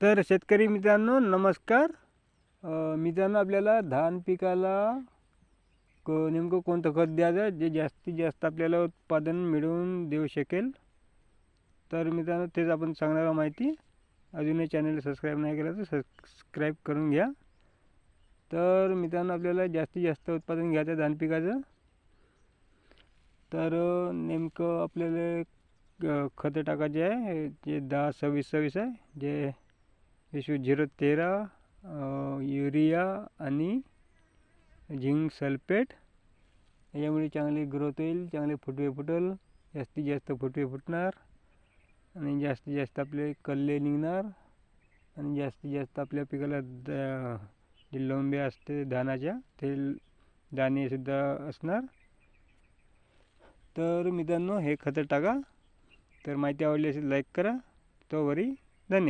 तर शेतकरी मित्रांनो नमस्कार. मित्रांनो आपल्याला धान पिकाला क नेमकं कोणतं खत द्यायचं जे जास्तीत जास्त आपल्याला उत्पादन मिळवून देऊ शकेल. तर मित्रांनो तेच आपण सांगणार माहिती. अजूनही चॅनल सबस्क्राईब नाही केलं तर सबस्क्राईब करून घ्या. तर मित्रांनो आपल्याला जास्तीत जास्त उत्पादन घ्यायचं धान पिकाचं. तर नेमकं आपल्याला खतं टाकायचे आहे. जे दहा सव्वीस सव्वीस आहे. जे एशू झिरो तेरा युरिया आणि झिंक सल्फेट. याच्यामुळे चांगली ग्रोथ होईल चांगले फुटवे फुटल जास्तीत जास्त फुटवे फुटणार आणि जास्तीत जास्त आपले कल्ले निघणार आणि जास्तीत जास्त आपल्या पिकाला द जे लोंब्या असते धानाच्या ते दाणेसुद्धा असणार. तर मित्रांनो हे खतं टाका. तर माहिती आवडली असेल लाईक करा. तोवरी धन्यवाद.